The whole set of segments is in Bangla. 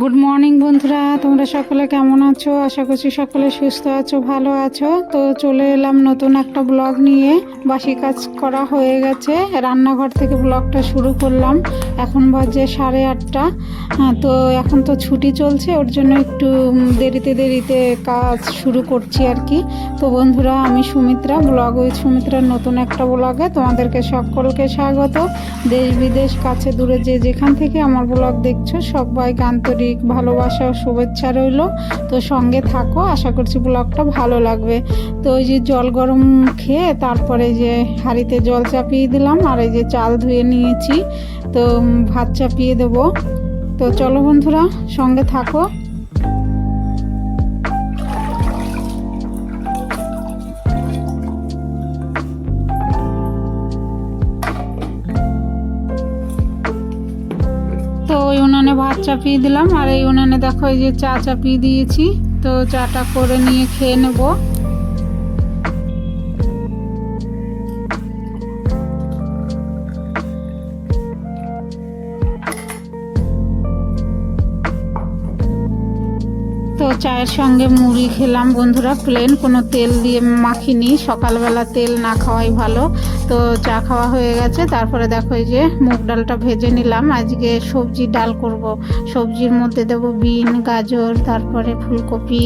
গুড মর্নিং বন্ধুরা। তোমরা সকলে কেমন আছো? আশা করছি সকলে সুস্থ আছো ভালো আছো। তো চলে এলাম নতুন একটা ব্লগ নিয়ে। বাসি কাজ করা হয়ে গেছে। রান্নাঘর থেকে ব্লগটা শুরু করলাম। এখন বাজে সাড়ে আটটা। হ্যাঁ, তো এখন তো ছুটি চলছে ওর জন্য একটু দেরিতে দেরিতে কাজ শুরু করছি আর কি। তো বন্ধুরা আমি সুমিত্রা ব্লগ ওই সুমিত্রার নতুন একটা ব্লগে তোমাদেরকে সকলকে স্বাগত। দেশ বিদেশ কাছে দূরে যে যেখান থেকে আমার ব্লগ দেখছ সবাইকে আন্তরিক ভালোবাসা ও শুভেচ্ছা রইল। তো সঙ্গে থাকো, আশা করছি ব্লগটা ভালো লাগবে। তো ওই যে জল গরম খেয়ে তারপরে যে হাঁড়িতে জল চাপিয়ে দিলাম আর এই যে চাল ধুয়ে নিয়েছি। তো ভাত চাপিয়ে দেবো। তো চলো বন্ধুরা, সঙ্গে থাকো। ভাত চাপিয়ে দিলাম। আর এই উনানে দেখো এই যে চা চাপিয়ে দিয়েছি। তো চাটা করে নিয়ে খেয়ে নেব। তো চায়ের সঙ্গে মুড়ি খেলাম। বন্ধুরা প্লেন কোনো তেল দিয়ে মাখিনি। সকালবেলা তেল না খাওয়াই ভালো। তো চা খাওয়া হয়ে গেছে। তারপরে দেখো যে মুগ ডালটা ভেজে নিলাম। আজকে সবজি ডাল করব। সবজির মধ্যে দেব বিন, গাজর, তারপরে ফুলকপি।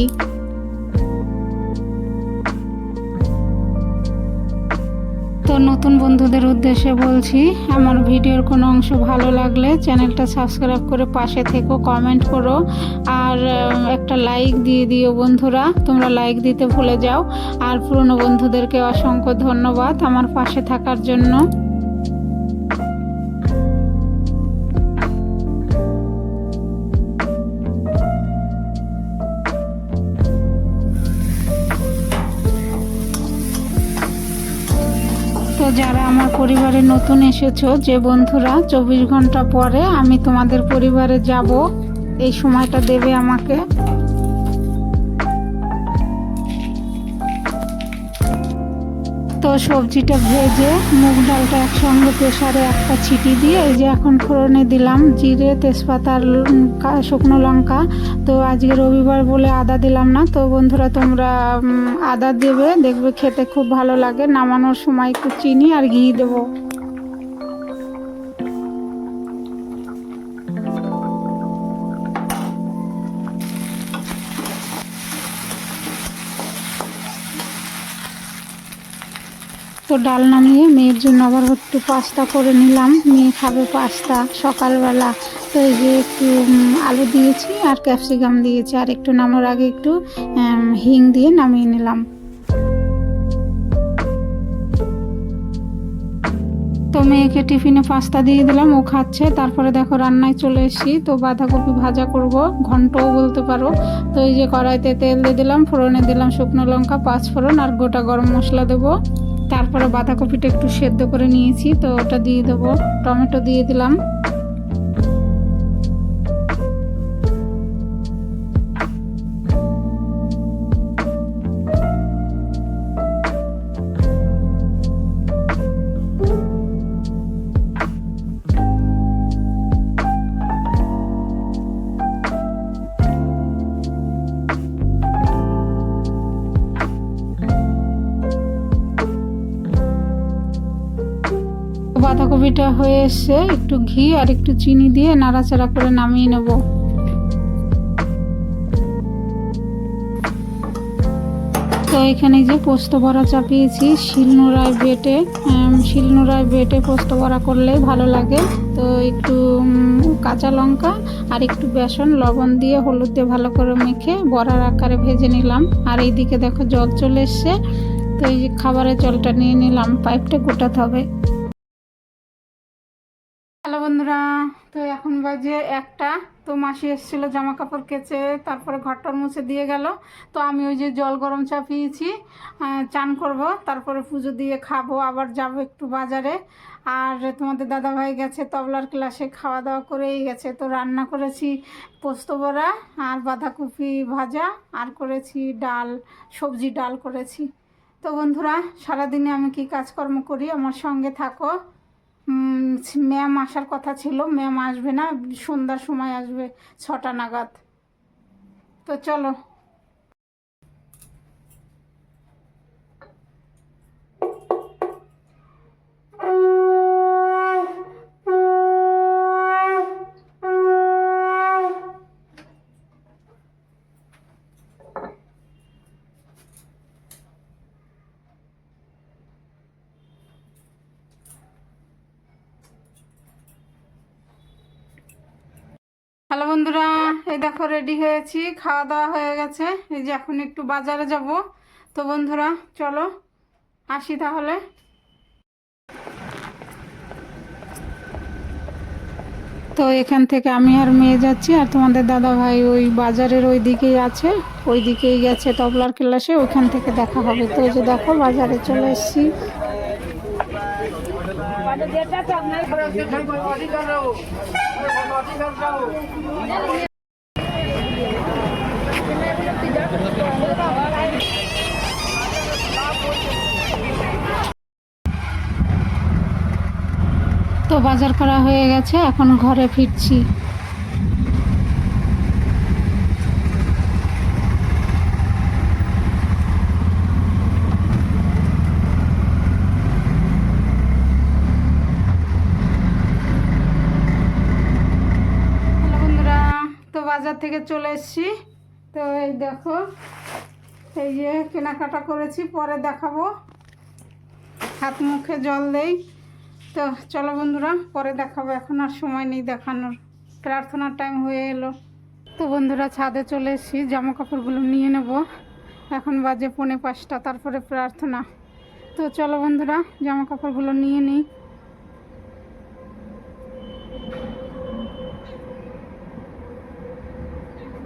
নতুন বন্ধুদের উদ্দেশ্যে বলছি, আমার ভিডিওর কোনো অংশ ভালো লাগলে চ্যানেলটা সাবস্ক্রাইব করে পাশে থেকো, কমেন্ট করো, আর একটা লাইক দিয়ে দিও বন্ধুরা, তোমরা লাইক দিতে ভুলে যাও, আর পুরনো বন্ধুদেরকে অসংখ্য ধন্যবাদ আমার পাশে থাকার জন্য। যারা আমার পরিবারে নতুন এসেছ, যে বন্ধুরা, চব্বিশ ঘণ্টা পরে আমি তোমাদের পরিবারে যাব। এই সময়টা দেবে আমাকে। তো সবজিটা ভেজে মুগ ডালটা একসঙ্গে প্রেসারে একটা ছিটি দিয়ে, এই যে এখন ফোড়নে দিলাম জিরে, তেজপাতা শুকনো লঙ্কা। তো আজকে রবিবার বলে আদা দিলাম না, তো বন্ধুরা তোমরা আদা দেবে, দেখবে খেতে খুব ভালো লাগে। নামানোর সময় একটু চিনি আর ঘি দেবো। তো ডাল নামিয়ে মেয়ের জন্য আবার একটু পাস্তা করে নিলাম। মেয়ে খাবে পাস্তা সকালবেলা। তো এই যে একটু আলু দিয়েছি আর ক্যাপসিকাম দিয়েছি। আর একটু নামার আগে একটু হিং দিয়ে নামিয়ে নিলাম। তো মেয়েকে টিফিনে পাস্তা দিয়ে দিলাম। ও খাচ্ছে। তারপরে দেখো রান্নায় চলে এসেছি। তো বাঁধাকপি ভাজা করব। ঘন্টও বলতে পারো। তো এই যে কড়াইতে তেল দিয়ে দিলাম, ফোড়নে দিলাম শুকনো লঙ্কা, পাঁচ ফোড়ন আর গোটা গরম মশলা দেবো। তারপরে বাঁধাকপিটা একটু সেদ্ধ করে নিয়েছি তো ওটা দিয়ে দেবো টমেটো দিয়ে দিলাম। বাঁধাকপিটা হয়ে এসছে, একটু ঘি আর একটু চিনি দিয়ে নাড়াচাড়া করে নামিয়ে নেব। তো এখানে যে পোস্ত বড়া চাপিয়েছি, শিলনোড়ায় বেটে শিলনোড়ায় বেটে পোস্ত বড়া করলে ভালো লাগে। তো একটু কাঁচা লঙ্কা আর একটু বেসন, লবণ দিয়ে হলুদ দিয়ে ভালো করে মেখে বড়ার আকারে ভেজে নিলাম। আর এইদিকে দেখো জল চলে এসছে। তো এই যে খাবারের জলটা নিয়ে নিলাম, পাইপটা গোটাতে হবে। বন্ধুরা তো এখন বাজে একটা। তো মাসি এসেছিল জামা কাপড় কেচে তারপরে ঘরটার মুছে দিয়ে গেল। তো আমি ওই যে জল গরম চাপিয়েছি আহ, চান করব তারপরে পুজো দিয়ে খাব আবার যাব একটু বাজারে। আর তোমাদের দাদা ভাই গেছে তবলার ক্লাসে খাওয়া দাওয়া করেই গেছে। তো রান্না করেছি পোস্ত বড়া আর বাঁধাকপি ভাজা আর করেছি ডাল সবজি ডাল করেছি। তো বন্ধুরা সারাদিনে আমি কি কাজকর্ম করি? আমার সঙ্গে থাকো। ম্যাম আসার কথা ছিল ম্যাম আসবে না সন্ধ্যার সময় আসবে ছটা নাগাদ। তো চলো। হ্যালো বন্ধুরা, এই দেখো রেডি হয়েছি, খাওয়া দাওয়া হয়ে গেছে। এই যে এখন একটু বাজারে যাব। তো বন্ধুরা, চলো, আসি তাহলে। তো এখান থেকে আমি আর মেয়ে যাচ্ছি, আর তোমাদের দাদা ভাই ওই বাজারের ওই দিকেই আছে। ওই দিকেই গেছে তবলার ক্লাসে ওইখান থেকে দেখা হবে। তো যে দেখো, বাজারে চলে এসেছি। তো বাজার করা হয়ে গেছে এখন ঘরে ফিরছি হ্যালো বন্ধুরা তো বাজার থেকে চলে এসেছি। তো এই দেখো, এই যে কেনাকাটা করেছি, পরে দেখাবো। হাত মুখে জল দেই। তো চলো বন্ধুরা, পরে দেখাবো। এখন আর সময় নেই দেখানোর। প্রার্থনার টাইম হয়ে এলো। তো বন্ধুরা, ছাদে চলে এসেছি জামা কাপড়গুলো নিয়ে নেব। এখন বাজে পৌনে পাঁচটা, তারপরে প্রার্থনা। তো চলো বন্ধুরা জামা কাপড়গুলো নিয়ে নিই।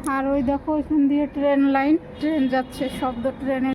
আর ওই দেখো ওইখান দিয়ে ট্রেন লাইন ট্রেন যাচ্ছে শব্দ ট্রেনের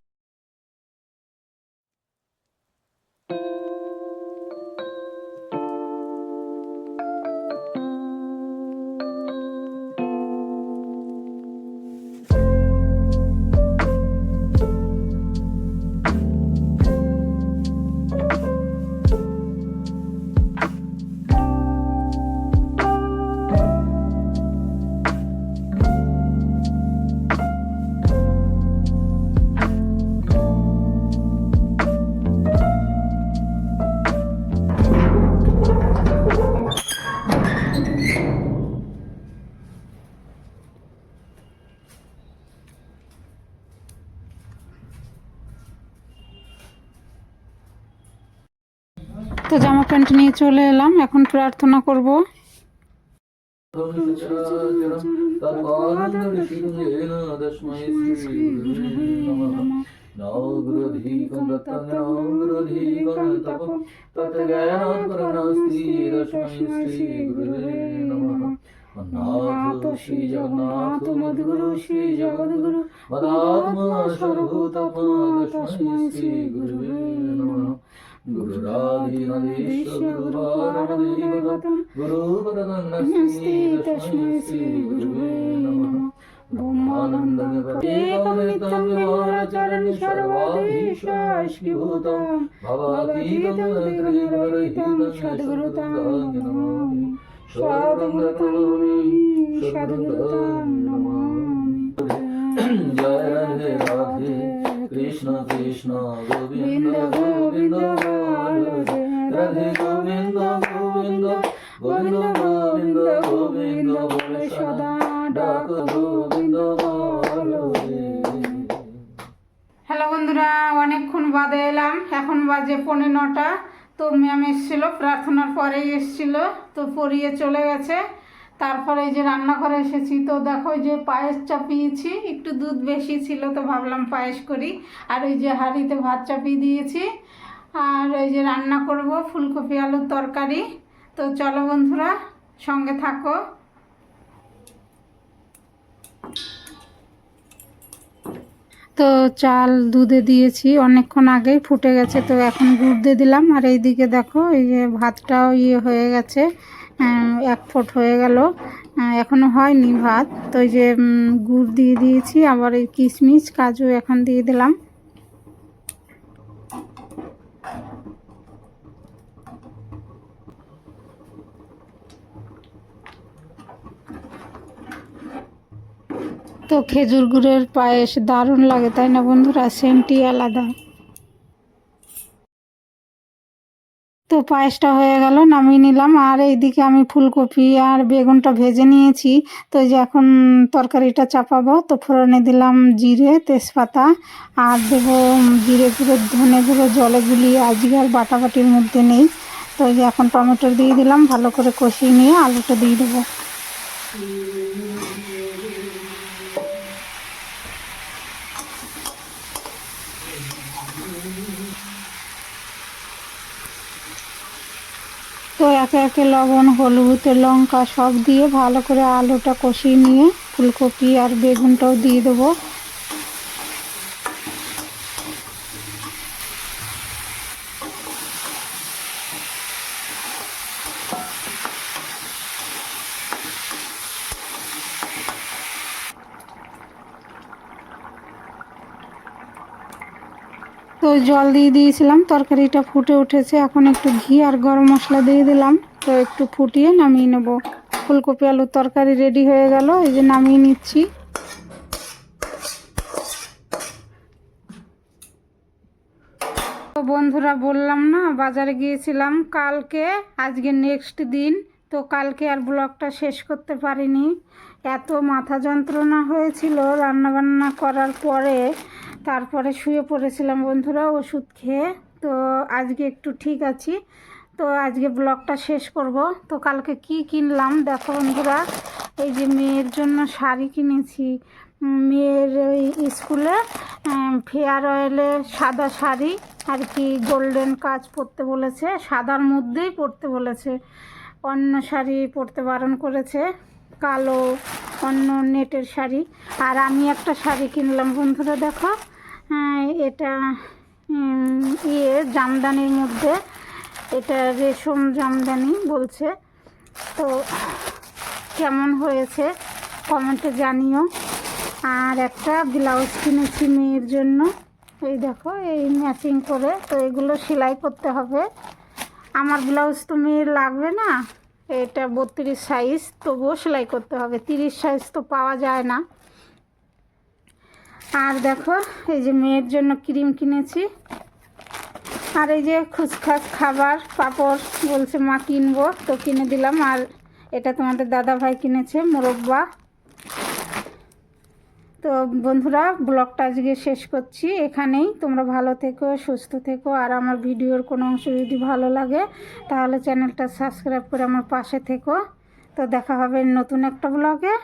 তো জামা প্যান্ট নিয়ে চলে এলাম, এখন প্রার্থনা করব। নাথ শ্রী জগন্নাথ মধুগুরু শ্রী জগদ্গুরু মদাত্মা সর্বতমা শ্রী গুরুবে নমঃ তস্मै শ্রী গুরুবে নমঃ ব্রহ্মানন্দম বিহারচরণ সর্বাধীশাশ্রীভূতম ভবাতীতম ত্রিগুরহিতম সদ্গুরুতাং নমামি সদ্গুরুতামি সদ্গুরুতাং নমামি জয় রাধে রাধে কৃষ্ণ কৃষ্ণ গোবিন্দ গোবিন্দ রাধে গোবিন্দ গোবিন্দ গোবিন্দ গোবিন্দ গোবিন্দ বলে সদা ডাক গোবিন্দ। হ্যালো বন্ধুরা অনেকক্ষণ বাদে এলাম। এখন বাজে পৌনে নটা। তো ম্যাম এসেছিল প্রার্থনার পরেই এসেছিল তো পড়িয়ে চলে গেছে। তারপরে এই যে রান্নাঘরে এসেছি, তো দেখো যে পায়েস চাপিয়েছি, একটু দুধ বেশি ছিল তো ভাবলাম পায়েস করি। আর ওই যে হাঁড়িতে ভাত চাপিয়ে দিয়েছি। আর ওই যে রান্না করব ফুলকপি আলুর তরকারি। তো চলো বন্ধুরা, সঙ্গে থাকো। তো চাল দুধে দিয়েছি, অনেকক্ষণ আগেই ফুটে গেছে, তো এখন গুড় দিয়ে দিলাম। আর এইদিকে দেখো, এই যে ভাতটাও ইয়ে হয়ে গেছে। হ্যাঁ, এক ফোট হয়ে গেল। এখনও হয়নি ভাত। তো ওই যে গুড় দিয়ে দিয়েছি, আবার এই কিশমিশ, কাজু এখন দিয়ে দিলাম। তো খেজুর গুড়ের পায়েস দারুণ লাগে, তাই না বন্ধুরা? সেন্টি আলাদা। পায়েসটা হয়ে গেল, নামিয়ে নিলাম। আর এইদিকে আমি ফুলকপি আর বেগুনটা ভেজে নিয়েছি। তো যে এখন তরকারিটা চাপাবো, তো ফোড়নে দিলাম জিরে, তেজপাতা আর দেবো জিরে গুঁড়ো, ধনে গুঁড়ো, জলে গুলিয়ে আজকে আর বাটাবাটির মধ্যে নেই। তো এই যে এখন টমেটো দিয়ে দিলাম, ভালো করে কষিয়ে নিয়ে আলুটা দিয়ে দেবো। তো একে একে লবণ, হলুদ, লঙ্কা সব দিয়ে ভালো করে আলুটা কষিয়ে নিয়ে ফুলকপি আর বেগুনটাও দিয়ে দেবো। তো জল দিয়ে দিয়েছিলাম, তরকারিটা ফুটে উঠেছে। এখন একটু ঘি আর গরম মশলা দিয়ে দিলাম। তো একটু ফুটিয়ে নামিয়ে নেব। ফুলকপি আলুর তরকারি রেডি হয়ে গেল, এই যে নামিয়ে নিচ্ছি। তো বন্ধুরা, বললাম না, বাজারে গিয়েছিলাম কালকে, আজকে নেক্সট দিন। তো কালকে আর ব্লগটা শেষ করতে পারিনি। এত মাথা যন্ত্রণা হয়েছিল রান্নাবান্না করার পরে। তারপরে শুয়ে পড়েছিলাম বন্ধুরা ওষুধ খেয়ে। তো আজকে একটু ঠিক আছি। তো আজকে ব্লগটা শেষ করব। তো কালকে কি কিনলাম দেখো বন্ধুরা? এই যে মেয়ের জন্য শাড়ি কিনেছি। মেয়ের ওই স্কুলে ফেয়ার অয়েলে সাদা শাড়ি আর কি গোল্ডেন কাজ পরতে বলেছে। সাদার মধ্যেই পরতে বলেছে। অন্য শাড়ি পরতে বারণ করেছে। কালো অন্য নেটের শাড়ি। আর আমি একটা শাড়ি কিনলাম বন্ধুরা দেখো। এটা ইয়ে জামদানির মধ্যে, এটা রেশম জামদানি বলছে। তো কেমন হয়েছে কমেন্টে জানিও। আর একটা ব্লাউজ কিনেছি মেয়ের জন্য। এই দেখো, এই ম্যাচিং করে, তো এগুলো সেলাই করতে হবে। আমার ব্লাউজ তো মেয়ের লাগবে না, এটা বত্রিশ সাইজ তবুও সেলাই করতে হবে। তিরিশ সাইজ তো পাওয়া যায় না। আর দেখো, এই যে মেয়ের জন্য ক্রিম কিনেছি। আর এই যে খুচখাস খাবার, পাপড়, বলছে মা কিনবো, তো কিনে দিলাম। আর এটা তোমাদের দাদা ভাই কিনেছে, মোরব্বা। তো বন্ধুরা, ব্লগটা আজকে শেষ করছি। এখানেই তোমরা ভালো থেকো, সুস্থ থেকো। আর আমার ভিডিওর কোনো অংশ যদি ভালো লাগে, তাহলে চ্যানেলটা সাবস্ক্রাইব করে আমার পাশে থেকো। তো দেখা হবে নতুন একটা ব্লগে।